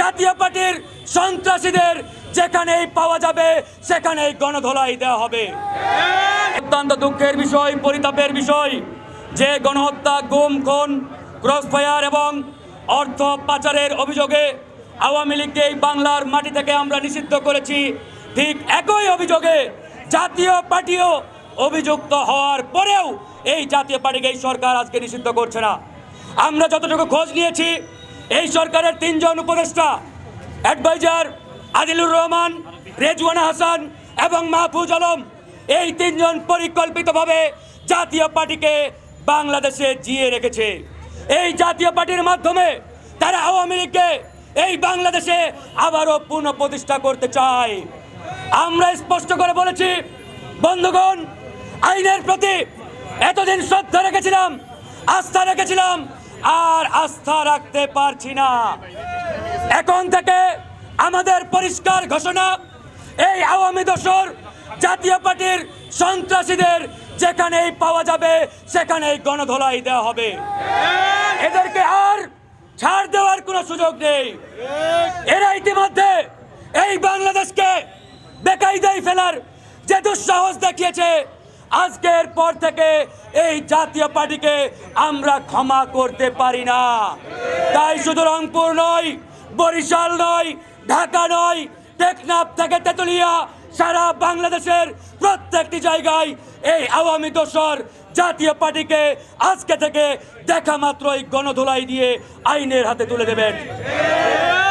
জাতীয় পার্টির সন্ত্রাসীদের যেখানেই পাওয়া যাবে, সেখানেই গণধোলাই দেওয়া হবে। অত্যন্ত দুঃখের বিষয়, পরিতাপের বিষয় যে গণহত্যা গুম, খুন, ক্রসফায়ার এবং অর্থ পাচারের অভিযোগে আওয়ামী লীগকে এই বাংলার মাটি থেকে আমরা নিষিদ্ধ করেছি। ঠিক একই অভিযোগে জাতীয় পার্টিও অভিযুক্ত হওয়ার পরেও এই জাতীয় পার্টিকে এই সরকার আজকে নিষিদ্ধ করছে না। আমরা যতটুকু খোঁজ নিয়েছি এই সরকারের তিনজন উপদেষ্টা অ্যাডভাইজার আদিলুর রহমান, রেজওয়ানা হাসান এবং মাহফুজ আলম, এই তিনজন পরিকল্পিতভাবে জাতীয় পার্টিকে বাংলাদেশে জিয়ে রেখেছে। এই জাতীয় পার্টির মাধ্যমে তারা আওয়ামী লীগকে এই বাংলাদেশে আবারও পুনঃপ্রতিষ্ঠা করতে চায়। আমরা স্পষ্ট করে বলেছি, বন্ধুগণ, আইনের প্রতি এতদিন শ্রদ্ধা রেখেছিলাম, আস্থা রেখেছিলাম আর আস্থা রাখতে পারছি না। এখন থেকে আমাদের পরিষ্কার ঘোষণা, এই আওয়ামী দোসর জাতীয় পার্টির সন্ত্রাসীদের যেখানেই পাওয়া যাবে, সেখানেই গণধোলাই দেওয়া হবে। এদেরকে আর ছাড় দেওয়ার কোনো সুযোগ নেই। এরা ইতিমধ্যে এই বাংলাদেশকে বেকায়দায় ফেলার যে দুঃসাহস দেখিয়েছে আজকের পর থেকে এই জাতীয় পার্টিকে আমরা ক্ষমা করতে পারি না। তাই শুধু রংপুর নয়, বরিশাল নয়, ঢাকা নয়, টেকনাফ থেকে তেতুলিয়া, সারা বাংলাদেশের প্রত্যেকটি জায়গায় এই আওয়ামী দোসর জাতীয় পার্টিকে আজকে থেকে দেখা মাত্রই গণধোলাই দিয়ে আইনের হাতে তুলে দেবেন।